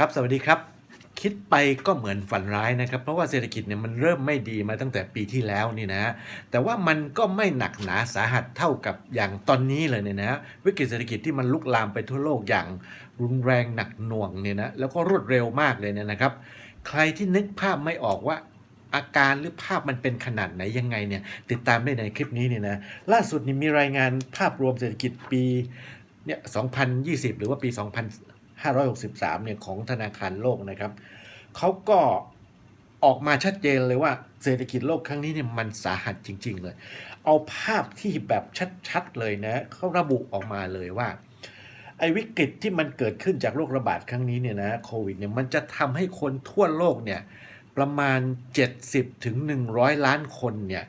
ครับสวัสดีครับ คิดไปก็เหมือนฝันร้ายนะครับ เพราะว่าเศรษฐกิจเนี่ยมันเริ่มไม่ดีมาตั้งแต่ปีที่แล้วนี่นะ แต่ว่ามันก็ไม่หนักหนาสาหัสเท่ากับอย่างตอนนี้เลยเนี่ยนะ วิกฤตเศรษฐกิจที่มันลุกลามไปทั่วโลกอย่างรุนแรงหนักหน่วงเนี่ยนะแล้วก็รวดเร็วมากเลยเนี่ยนะครับ ใครที่นึกภาพไม่ออกว่าอาการหรือภาพมันเป็นขนาดไหนยังไงเนี่ยติดตามได้ในคลิปนี้เนี่ยนะล่าสุดนี่มีรายงานภาพรวมเศรษฐกิจปีเนี่ย2020 หรือว่าปี 2563เนี่ยของธนาคารโลกนะครับเขาก็ออกมาชัดเจนเลยว่าเศรษฐกิจโลกครั้งนี้เนี่ยมันสาหัสจริง ๆ เลย เอาภาพที่แบบชัดๆเลยนะเขาระบุออกมาเลยว่าไอ้วิกฤตที่มันเกิดขึ้นจากโรคระบาดครั้งนี้เนี่ยนะโควิดเนี่ยมันจะทำให้คนทั่วโลกเนี่ยประมาณ 70ถึง100 ล้านคนเนี่ย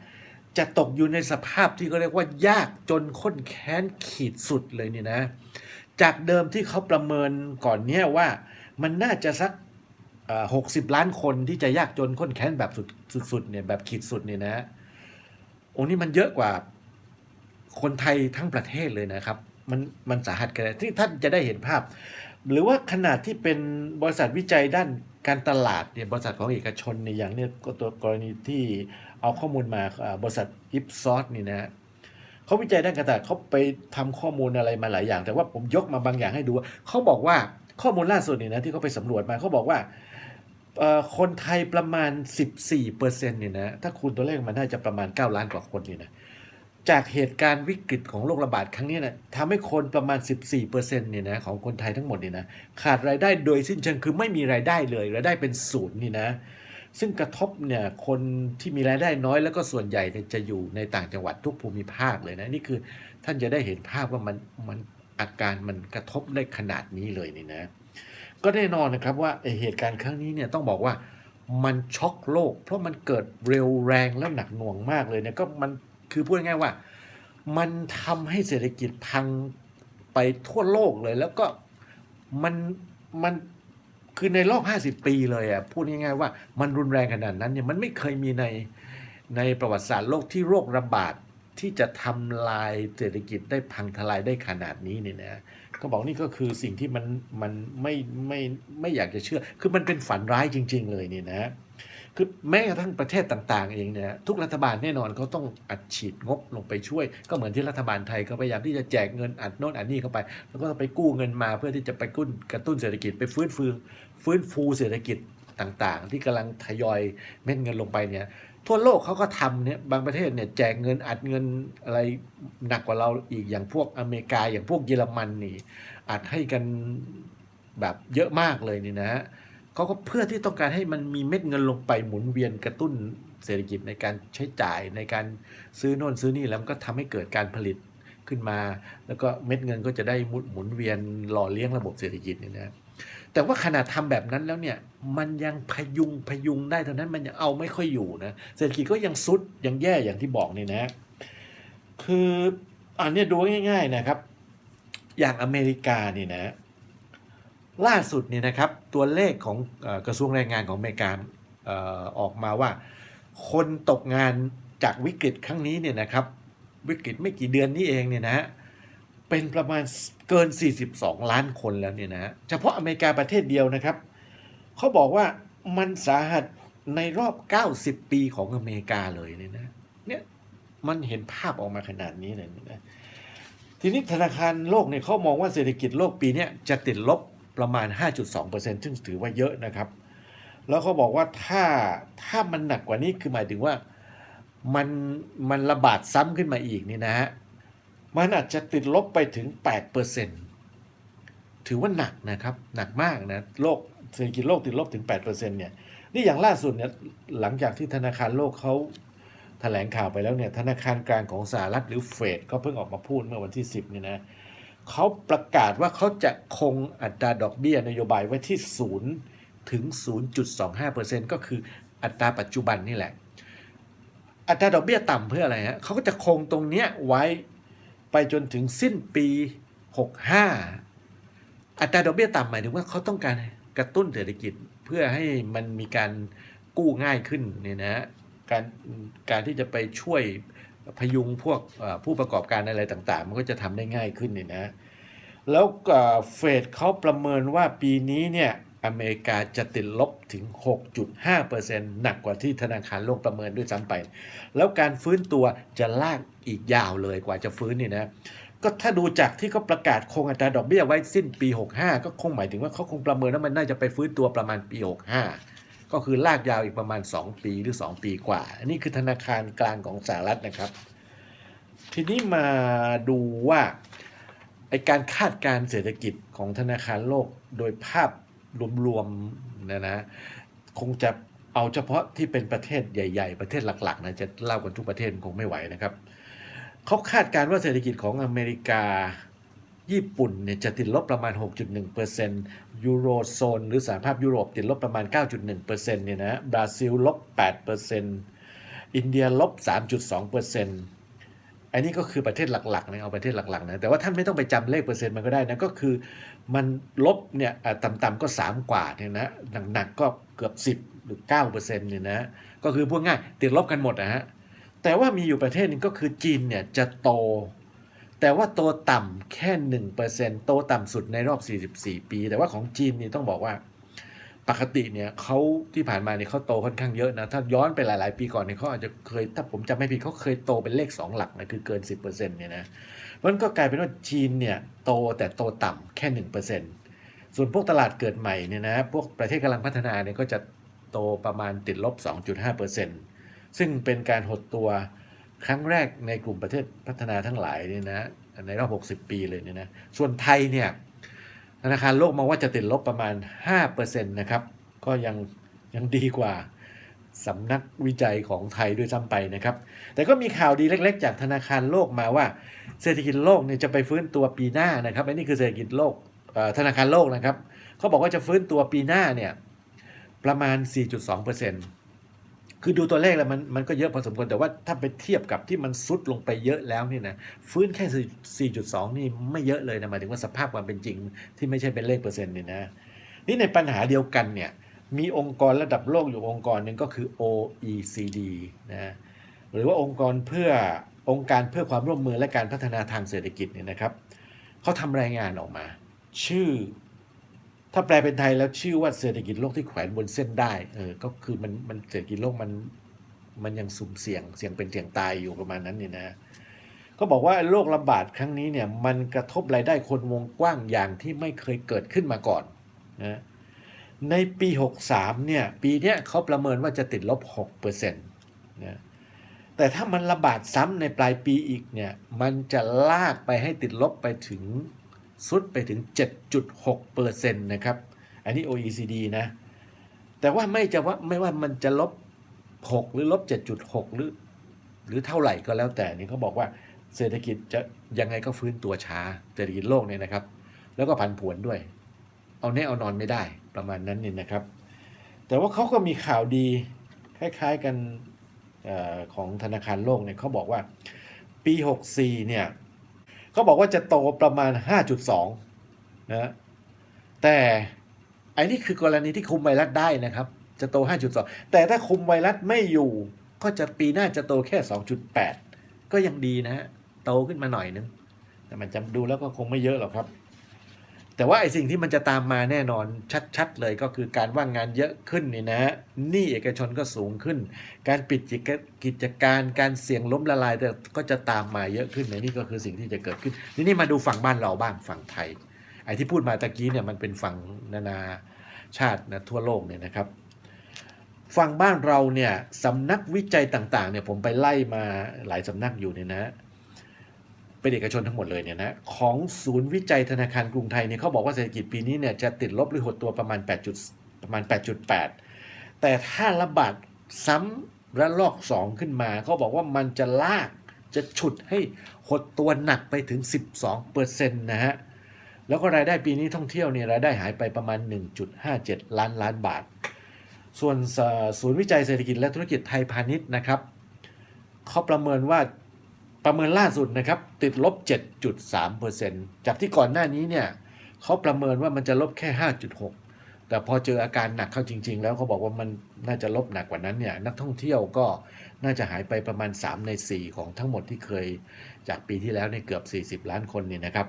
จะตกอยู่ในสภาพที่เขาเรียกว่ายากจนข้นแค้นขีดสุดเลยเนี่ยนะ จากเดิมที่เขาประเมินก่อนเนี้ยว่ามันน่าจะสักหกสิบล้านคนที่จะยากจนข้นแค้นแบบสุดสุดเนี่ยแบบขีดสุดเนี่ยนะโอ้นี่มันเยอะกว่าคนไทยทั้งประเทศเลยนะครับ มันมันสาหัสกันเลยที่ท่านจะได้เห็นภาพ หรือว่าขนาดที่เป็นบริษัทวิจัยด้านการตลาดเนี่ยบริษัทของเอกชนในอย่างเนี้ยก็ตัวกรณีที่เอาข้อมูลมาอ่าบริษัทอิฟซอสนี่นะ เขาวิจัยด้านการตลาดเขาไปทำข้อมูลอะไรมาหลายอย่าง แต่ว่าผมยกมาบางอย่างให้ดูว่าเขาบอกว่าข้อมูลล่าสุดนี่นะที่เขาไปสำรวจมาเขาบอกว่าคนไทยประมาณ 14เปอร์เซ็นต์เนี่ยนะถ้าคูณตัวเลขมันน่าจะประมาณ 9 ล้านกว่าคนนี่นะจากเหตุการณ์วิกฤตของโรคระบาดครั้งนี้นะทำให้คนประมาณ 14เปอร์เซ็นต์เนี่ยนะของคนไทยทั้งหมดเนี่ยนะขาดรายได้โดยสิ้นเชิงคือไม่มีรายได้เลยรายได้เป็นศูนย์นี่นะ ซึ่งกระทบเนี่ยคนที่มีรายได้น้อยแล้วก็ส่วนใหญ่จะอยู่ในต่างจังหวัดทุกภูมิภาคเลยนะนี่คือท่านจะได้เห็นภาพว่ามันมันอาการมันกระทบได้ขนาดนี้เลยนี่นะ ก็แน่นอนนะครับว่าเหตุการณ์ครั้งนี้เนี่ยต้องบอกว่ามันช็อกโลก เพราะมันเกิดเร็วแรงและหนักหน่วงมากเลยเนี่ยก็มันคือพูดง่ายๆว่า มันทำให้เศรษฐกิจพังไปทั่วโลกเลย แล้วก็มันมัน คือในรอบ 50 ปีเลยอะพูดง่ายๆว่ามันรุนแรงขนาดนั้นเนี่ยมันไม่เคยมีในในประวัติศาสตร์โลกที่โรคระบาดที่จะทำลายเศรษฐกิจได้พังทลายได้ขนาดนี้เนี่ยนะก็บอกนี่ก็คือสิ่งที่มันมันไม่ไม่ไม่อยากจะเชื่อ คือมันเป็นฝันร้ายจริง ๆ เลยเนี่ยนะ คือแม้กระทั่งประเทศต่าง ๆ เองเนี่ยทุกรัฐบาลแน่นอนเขาต้องอัดฉีดงบลงไปช่วย ก็เหมือนที่รัฐบาลไทยเขาพยายามที่จะแจกเงินอัดโน่นอัดนี่เข้าไป แล้วก็ไปกู้เงินมาเพื่อที่จะไปกุ้นกระตุ้นเศรษฐกิจไปฟื้นฟู ฟื้นฟูเศรษฐกิจต่างๆ ที่กำลังทยอยเม็ดเงินลงไปเนี่ยทั่วโลกเขาก็ทำเนี่ยบางประเทศเนี่ยแจกเงินอัดเงินอะไรหนักกว่าเราอีกอย่างพวกอเมริกาอย่างพวกเยอรมันนี่อัดให้กันแบบเยอะมากเลยนี่นะฮะเขาก็เพื่อที่ต้องการให้มันมีเม็ดเงินลงไปหมุนเวียนกระตุ้นเศรษฐกิจในการใช้จ่ายในการซื้อโน่นซื้อนี่แล้วก็ทำให้เกิดการผลิตขึ้นมา แล้วก็เม็ดเงินก็จะได้หมุนหมุนเวียนหล่อเลี้ยงระบบเศรษฐกิจนี่นะ แต่ว่าขนาดทำแบบนั้นแล้วเนี่ย มันยังพยุงพยุงได้เท่านั้นมันยังเอาไม่ค่อยอยู่นะเศรษฐกิจก็ยังซุดยังแย่อย่างที่บอกนี่นะ คืออันนี้ดูง่าย ๆนะครับ อย่างอเมริกานี่นะ ล่าสุดนี่นะครับ ตัวเลขของอกระทรวงแรงงานของอเมริกาอออกมาว่า คนตกงานจากวิกฤตครั้งนี้เนี่ยนะครับ วิกฤตไม่กี่เดือนนี้เองเนี่ยนะฮะ เป็นประมาณเกิน 42 ล้านคนแล้วเนี่ยนะเฉพาะอเมริกาประเทศเดียวนะครับ เขาบอกว่ามันสาหัสในรอบ 90 ปีของอเมริกาเลยเนี่ยนะเนี่ยมันเห็นภาพออกมาขนาดนี้เลยนะทีนี้ธนาคารโลกเนี่ยเขามองว่าเศรษฐกิจโลกปีนี้จะติดลบประมาณ 5.2%ซึ่งถือว่าเยอะนะครับ แล้วเขาบอกว่าถ้าถ้ามันหนักกว่านี้คือหมายถึงว่ามันมันระบาดซ้ำขึ้นมาอีกนี่นะฮะ มันอาจจะติดลบไปถึง 8%ถือว่าหนักนะครับ หนักมากนะ โลกเศรษฐกิจโลกติดลบถึง 8%เนี่ย นี่อย่างล่าสุดเนี่ยหลังจากที่ธนาคารโลกเขาแถลงข่าวไปแล้วเนี่ยธนาคารกลางของสหรัฐหรือเฟดก็เพิ่งออกมาพูดเมื่อวันที่ 10เนี่ยนะเขาประกาศว่าเขาจะคงอัตราดอกเบี้ยนโยบายไว้ที่ 0 ถึง 0.25%ก็คืออัตราปัจจุบันนี่แหละ อัตราดอกเบี้ยต่ำเพื่ออะไรฮะเขาก็จะคงตรงเนี้ยไว้ ไปจนถึงสิ้นปี 65 อัตราดอกเบี้ยต่ำหมายถึงว่าเขาต้องการกระตุ้นเศรษฐกิจเพื่อให้มันมีการกู้ง่ายขึ้นเนี่ยนะการการที่จะไปช่วยพยุงพวกผู้ประกอบการอะไรต่างๆ มันก็จะทำได้ง่ายขึ้นเนี่ยนะ แล้วเฟดเขาประเมินว่าปีนี้เนี่ย อเมริกาจะติดลบถึง 6.5%หนักกว่าที่ธนาคารโลกประเมินด้วยซ้ำไป แล้วการฟื้นตัวจะลากอีกยาวเลยกว่าจะฟื้นนี่นะ ก็ถ้าดูจากที่เขาประกาศคงอัตราดอกเบี้ยไว้สิ้นปี 65 ก็คงหมายถึงว่าเขาคงประเมินว่ามันน่าจะไปฟื้นตัวประมาณปี 65 ก็คือลากยาวอีกประมาณ 2 ปีหรือ 2 ปีกว่า อันนี้คือธนาคารกลางของสหรัฐนะครับ ทีนี้มาดูว่าไอการคาดการณ์เศรษฐกิจของธนาคารโลกโดยภาพ รวมๆนะนะ คงจะเอาเฉพาะที่เป็นประเทศใหญ่ ๆ ประเทศหลักๆนะจะเล่ากันทุกประเทศคงไม่ไหวนะครับเขาคาดการณ์ว่าเศรษฐกิจของอเมริกา ญี่ปุ่นเนี่ยจะติดลบประมาณ 6.1%ยูโรโซนหรือสหภาพยุโรปติดลบประมาณ 9.1%เนี่ยนะบราซิลลบ 8%อินเดียลบ 3.2%อันนี้ก็คือประเทศหลักๆนะเอาประเทศหลักๆนะแต่ว่าท่านไม่ต้องไปจำเลขเปอร์เซ็นต์มันก็ได้นะก็คือ มันลบเนี่ยต่ำๆก็ 3 กว่าเนี่ยนะหนักๆก็เกือบ 10 หรือ9%เนี่ยนะก็คือพูดง่ายติดลบกันหมดนะฮะแต่ว่ามีอยู่ประเทศหนึงก็คือจีนเนี่ยจะโต แต่ว่าโตต่ำแค่หนึ่งเปอร์เซ็นโตต่ำสุดในรอบ 44 ปี แต่ว่าของจีนนี่ต้องบอกว่าปกติเนี่ยเขาที่ผ่านมาเนี่ยเขาโตค่อนข้างเยอะนะ ถ้าย้อนไปหลาย ๆ ปีก่อนเนี่ยเขาอาจจะเคย ถ้าผมจำไม่ผิดเขาเคยโตเป็นเลข 2 หลักนะคือเกิน 10%เนี่ยนะ มันก็กลายเป็นว่าจีนเนี่ยโตแต่โตต่ำแค่ 1%ส่วนพวกตลาดเกิดใหม่เนี่ยนะพวกประเทศกำลังพัฒนาเนี่ยก็จะโตประมาณติดลบ 2.5%ซึ่งเป็นการหดตัวครั้งแรกในกลุ่มประเทศพัฒนาทั้งหลายเนี่ยนะในรอบ 60 ปีเลยเนี่ยนะส่วนไทยเนี่ยธนาคารโลกมองว่าจะติดลบประมาณ 5%นะครับก็ยังยังดีกว่า สำนักวิจัยของไทยด้วยซ้ำไปนะครับ แต่ก็มีข่าวดีเล็ก ๆ จากธนาคารโลกมาว่า เศรษฐกิจโลกเนี่ยจะไปฟื้นตัวปีหน้านะครับอันนี้คือเศรษฐกิจโลกธนาคารโลกนะครับเขาบอกว่าจะฟื้นตัวปีหน้าเนี่ยประมาณ 4.2%คือดูตัวเลขแล้วมันมันก็เยอะพอสมควรแต่ว่าถ้าไปเทียบกับที่มันซุดลงไปเยอะแล้วนี่นะฟื้นแค่ 4.2 นี่ไม่เยอะเลยนะหมายถึงว่าสภาพความเป็นจริง ที่ไม่ใช่เป็นเลขเปอร์เซ็นต์นี่นะนี่ในปัญหาเดียวกันเนี่ย มีองค์กรระดับโลกอยู่องค์กรหนึ่งก็คือ OECD นะหรือว่าองค์กรเพื่อองค์การเพื่อความร่วมมือและการพัฒนาทางเศรษฐกิจเนี่ยนะครับเขาทำรายงานออกมา ชื่อ ถ้าแปลเป็นไทยแล้วชื่อว่าเศรษฐกิจโลกที่แขวนบนเส้นได้เออก็คือมันมันเศรษฐกิจโลกมันมันยังสุ่มเสี่ยงเสี่ยงเป็นเสี่ยงตายอยู่ประมาณนั้นเนี่ยนะก็บอกว่าโรคระบาดครั้งนี้เนี่ยมันกระทบรายได้คนวงกว้างอย่างที่ไม่เคยเกิดขึ้นมาก่อนนะ ในปี 63 เนี่ย ปีเนี้ยเขาประเมินว่าจะติดลบ6%นะแต่ถ้ามันระบาดซ้ำในปลายปีอีกเนี่ย มันจะลากไปให้ติดลบไปถึงสุดไปถึง 7.6%นะครับ อันนี้ OECD นะ แต่ว่าไม่จะว่าไม่ว่ามันจะลบ 6 หรือลบ 7.6 หรือ หรือเท่าไหร่ก็แล้วแต่นี่เขาบอกว่าเศรษฐกิจจะยังไงก็ฟื้นตัวช้าเศรษฐกิจโลกเนี่ยนะครับ แล้วก็ผันผวนด้วย เอาแน่เอานอนไม่ได้ ประมาณนั้นนี่นะครับ แต่ว่าเขาก็มีข่าวดีคล้ายๆกันออของธนาคารโลกเนี่ยเขาบอกว่าปี 64 เนี่ยเขาบอกว่าจะโตประมาณ 5.2 นะ แต่ไอ้น,นี่คือกรณีที่คุมไวรัสได้นะครับ จะโต 5.2 แต่ถ้าคุมไวรัสไม่อยู่ก็จะปีหน้าจะโตแค่ 2.8 ก็ยังดีนะฮะ โตขึ้นมาหน่อยนึง แต่มันจำดูแล้วก็คงไม่เยอะหรอกครับ แต่ว่าไอ้สิ่งที่มันจะตามมาแน่นอนชัดๆเลยก็คือการว่างงานเยอะขึ้นนี่นะหนี้เอกชนก็สูงขึ้น การปิดกิจการการเสี่ยงล้มละลายแต่ก็จะตามมาเยอะขึ้นในนี่ก็คือสิ่งที่จะเกิดขึ้นทีนี่มาดูฝั่งบ้านเราบ้างฝั่งไทย ไอ้ที่พูดมาตะกี้เนี่ยมันเป็นฝั่งนานาชาตินะทั่วโลกเนี่ยนะครับฝั่งบ้านเราเนี่ยสำนักวิจัยต่างๆเนี่ยผมไปไล่มาหลายสำนักอยู่เนี่ยนะ เป็นเอกชนทั้งหมดเลยเนี่ยนะของศูนย์วิจัยธนาคารกรุงไทยเนี่ยเขาบอกว่าเศรษฐกิจปีนี้เนี่ยจะติดลบหรือหดตัวประมาณ8จุดประมาณ 8.8 แต่ถ้าระบาดซ้ำระลอก 2 ขึ้นมาเขาบอกว่ามันจะลากจะฉุดให้หดตัวหนักไปถึง 12%นะฮะแล้วก็รายได้ปีนี้ท่องเที่ยวเนี่ยรายได้หายไปประมาณ 1.57 ล้านล้านบาท ส่วนศูนย์วิจัยเศรษฐกิจและธุรกิจไทยพาณิชย์นะครับเขาประเมินว่า ประเมินล่าสุดนะครับติดลบ 7.3%จากที่ก่อนหน้านี้เนี่ยเขาประเมินว่ามันจะลบแค่ 5.6 แต่พอเจออาการหนักเข้าจริง ๆ แล้วเขาบอกว่ามันน่าจะลบหนักกว่านั้นเนี่ยนักท่องเที่ยวก็น่าจะหายไปประมาณ 3 ใน 4 ของทั้งหมดที่เคยจากปีที่แล้วเนี่ยเกือบ 40 ล้านคนเนี่ยนะครับ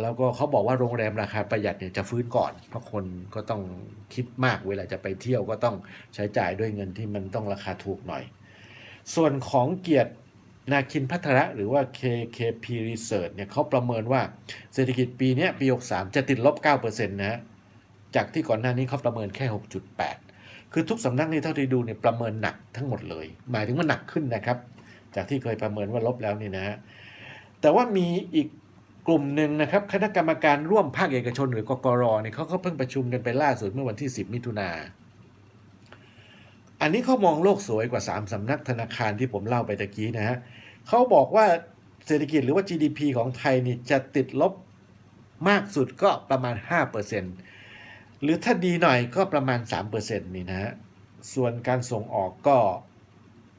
แล้วก็เขาบอกว่าโรงแรมราคาประหยัดเนี่ยจะฟื้นก่อน เพราะคนก็ต้องคิดมากเวลาจะไปเที่ยวก็ต้องใช้จ่ายด้วยเงินที่มันต้องราคาถูกหน่อย ส่วนของเกียรติ นาคินพัทระหรือว่า KKP Research เนี่ยเขาประเมินว่าเศรษฐกิจปีนี้ปี 63 จะติดลบ 9%นะฮะจากที่ก่อนหน้านี้เขาประเมินแค่ 6.8 คือทุกสำนักนี่เท่าที่ดูเนี่ยประเมินหนักทั้งหมดเลย หมายถึงว่าหนักขึ้นนะครับ จากที่เคยประเมินว่าลบแล้วนี่นะฮะแต่ว่ามีอีกกลุ่มหนึ่งนะครับคณะกรรมการร่วมภาคเอกชนหรือกกรเนี่ยเขาก็เพิ่งประชุมกันไปล่าสุดเมื่อวันที่ 10 มิถุนาอันนี้เขามองโลกสวยกว่า 3 สำนักธนาคารที่ผมเล่าไปตะกี้นะฮะ เขาบอกว่าเศรษฐกิจหรือว่า GDP ของไทยนี่จะติดลบมากสุดก็ประมาณ 5%หรือถ้าดีหน่อยก็ประมาณ 3%นี่นะฮะ ส่วนการส่งออกก็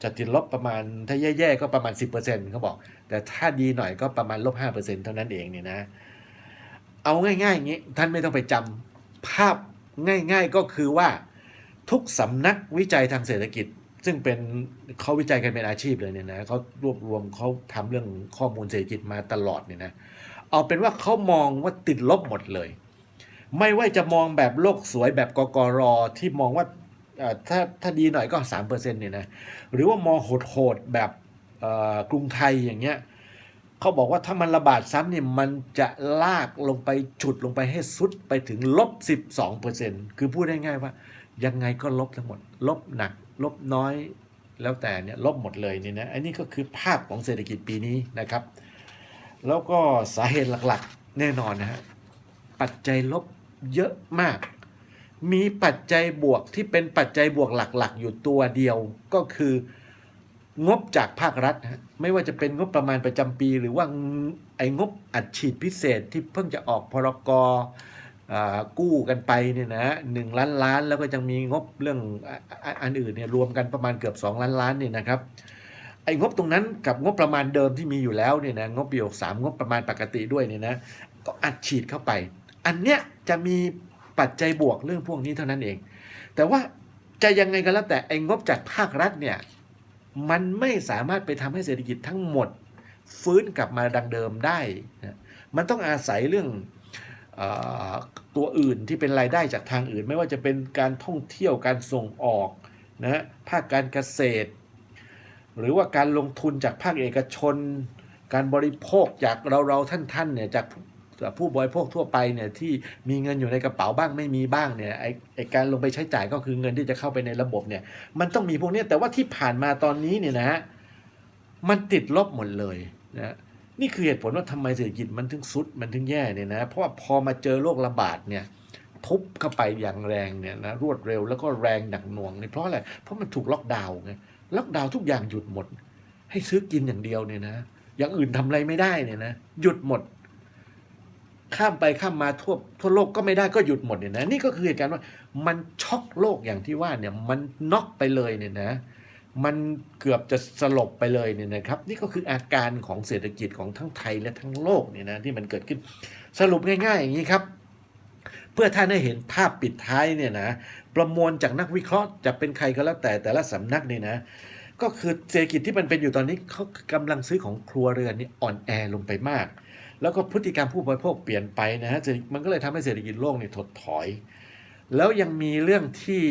จะติดลบประมาณถ้าแย่ๆก็ประมาณ 10%เขาบอก แต่ถ้าดีหน่อยก็ประมาณลบ5%เท่านั้นเองนี่นะ เอาง่ายๆอย่างนี้ ท่านไม่ต้องไปจำภาพง่าย ๆก็คือว่าทุกสำนักวิจัยทางเศรษฐกิจ ซึ่งเป็นเขาวิจัยกันเป็นอาชีพเลยเนี่ยนะเขารวบรวมเขาทำเรื่องข้อมูลเศรษฐกิจมาตลอดเนี่ยนะเอาเป็นว่าเขามองว่าติดลบหมดเลย ไม่ว่าจะมองแบบโลกสวยแบบกกรที่มองว่าถ้าถ้าดีหน่อยก็3%เนี่ยนะหรือว่ามองโหดๆแบบกรุงไทยอย่างเงี้ยเขาบอกว่าถ้ามันระบาดซ้ำเนี่ยมันจะลากลงไปฉุดลงไปให้สุดไปถึงลบ 12%คือพูดง่ายๆว่ายังไงก็ลบทั้งหมด ลบหนัก ลบน้อยแล้วแต่เนี่ยลบหมดเลยนี่นะอันนี้ก็คือภาพของเศรษฐกิจปีนี้นะครับ แล้วก็สาเหตุหลักๆแน่นอนนะฮะปัจจัยลบเยอะมาก มีปัจจัยบวกที่เป็นปัจจัยบวกหลักๆ อยู่ตัวเดียวก็คืองบจากภาครัฐนะไม่ว่าจะเป็นงบประมาณประจำปี หรือว่าไอ้งบอัดฉีดพิเศษที่เพิ่งจะออกพรกอ่า กู้กันไปเนี่ยนะหนึ่งล้านล้านแล้วก็ยังมีงบเรื่องอ,อันอื่นเนี่ยรวมกันประมาณเกือบ 2 ล้านล้านเนี่ยนะครับไอ้งบตรงนั้นกับงบประมาณเดิมที่มีอยู่แล้วเนี่ยนะงบปีหกสามงบประมาณปกติด้วยเนี่ยนะก็อัดฉีดเข้าไป อันเนี้ยจะมีปัจจัยบวกเรื่องพวกนี้เท่านั้นเอง แต่ว่าจะยังไงก็แล้วแต่ไอ้งบจากภาครัฐเนี่ยมันไม่สามารถไปทำให้เศรษฐกิจทั้งหมด ฟื้นกลับมาดังเดิมได้นะมันต้องอาศัยเรื่อง ตัวอื่นที่เป็นรายได้จากทางอื่น ไม่ว่าจะเป็นการท่องเที่ยวการส่งออกนะฮะภาคการเกษตร หรือว่าการลงทุนจากภาคเอกชน การบริโภคจากเราเราท่านท่านๆเนี่ยจากผู้บริโภคทั่วไปเนี่ยที่มีเงินอยู่ในกระเป๋าบ้างไม่มีบ้างเนี่ยไอไอการลงไปใช้จ่ายก็คือเงินที่จะเข้าไปในระบบเนี่ยมันต้องมีพวกนี้แต่ว่าที่ผ่านมาตอนนี้เนี่ยนะฮะมันติดลบหมดเลยนะ นี่คือเหตุผลว่าทำไมเศรษฐกิจมันถึงซุดมันถึงแย่เนี่ยนะ เพราะว่าพอมาเจอโรคระบาดเนี่ยทุบเข้าไปอย่างแรงเนี่ยนะรวดเร็วแล้วก็แรงหนักหน่วงเนี่ยเพราะอะไรเพราะมันถูกล็อกดาวน์ไงล็อกดาวน์ทุกอย่างหยุดหมด ให้ซื้อกินอย่างเดียวเนี่ยนะอย่างอื่นทำอะไรไม่ได้เนี่ยนะหยุดหมด ข้ามไปข้ามมาทั่วทั่วโลกก็ไม่ได้ก็หยุดหมดเนี่ยนะนี่ก็คือเหตุการณ์ว่ามันช็อกโลกอย่างที่ว่าเนี่ยมันน็อกไปเลยเนี่ยนะ มันเกือบจะสลบไปเลยเนี่ยนะครับ นี่ก็คืออาการของเศรษฐกิจของทั้งไทยและทั้งโลกเนี่ยนะที่มันเกิดขึ้นสรุปง่าย ๆ อย่างนี้ครับเพื่อท่านได้เห็นภาพปิดท้ายเนี่ยนะประมวลจากนักวิเคราะห์จะเป็นใครก็แล้วแต่แต่ละสำนักเนี่ยนะ ก็คือเศรษฐกิจที่มันเป็นอยู่ตอนนี้เขากำลังซื้อของครัวเรือนนี่อ่อนแอลงไปมาก แล้วก็พฤติกรรมผู้บริโภคเปลี่ยนไปนะฮะมันก็เลยทำให้เศรษฐกิจโลกเนี่ยถดถอย แล้วยังมีเรื่องที่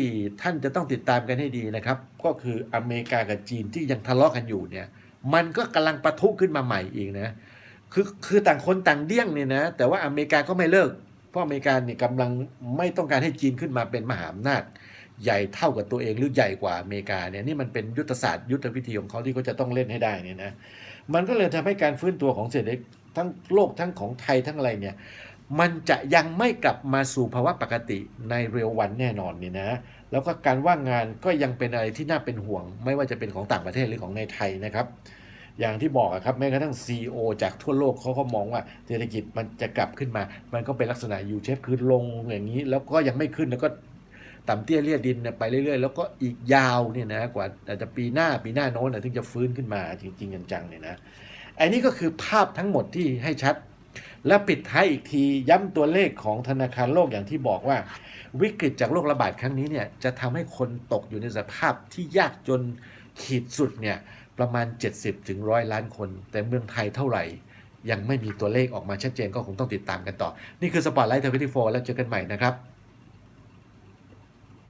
ท่านจะต้องติดตามกันให้ดีนะครับ ก็คืออเมริกากับจีนที่ยังทะเลาะกันอยู่เนี่ย มันก็กำลังปะทุขึ้นมาใหม่อีกนะคือคือต่างคนต่างเดี้ยงเนี่ยนะแต่ว่าอเมริกาก็ไม่เลิก เพราะอเมริกาเนี่ยกำลังไม่ต้องการให้จีนขึ้นมาเป็นมหาอำนาจใหญ่เท่ากับตัวเองหรือใหญ่กว่าอเมริกาเนี่ยนี่มันเป็นยุทธศาสตร์ยุทธวิธีของเขาที่เขาจะต้องเล่นให้ได้เนี่ยนะมันก็เลยทำให้การฟื้นตัวของเศรษฐกิจทั้งโลกทั้งของไทยทั้งอะไรเนี่ย มันจะยังไม่กลับมาสู่ภาวะปกติในเร็ววันแน่นอนนี่นะ แล้วก็การว่างงานก็ยังเป็นอะไรที่น่าเป็นห่วง ไม่ว่าจะเป็นของต่างประเทศหรือของในไทยนะครับ อย่างที่บอกครับแม้กระทั่ง CEO จากทั่วโลกเขาก็มองว่าเศรษฐกิจมันจะกลับขึ้นมา มันก็เป็นลักษณะ U shape คือลงอย่างนี้ แล้วก็ยังไม่ขึ้นแล้วก็ต่ำเตี้ยเลียดินไปเรื่อยๆ แล้วก็อีกยาวเนี่ยนะกว่าอาจจะปีหน้าปีหน้าโน้นถึงจะฟื้นขึ้นมาจริงๆจังๆเนี่ยนะอันนี้ก็คือภาพทั้งหมดที่ให้ชัด และปิดท้ายอีกทีย้ำตัวเลขของธนาคารโลกอย่างที่บอกว่า วิกฤตจากโรคระบาดครั้งนี้เนี่ยจะทำให้คนตกอยู่ในสภาพที่ยากจนขีดสุดเนี่ยประมาณ 70ถึงร้อยล้านคน แต่เมืองไทยเท่าไหร่ ยังไม่มีตัวเลขออกมาชัดเจนก็คงต้องติดตามกันต่อ นี่คือสปอตไลท์เทอร์เวิทีโฟแล้วเจอกันใหม่นะครับ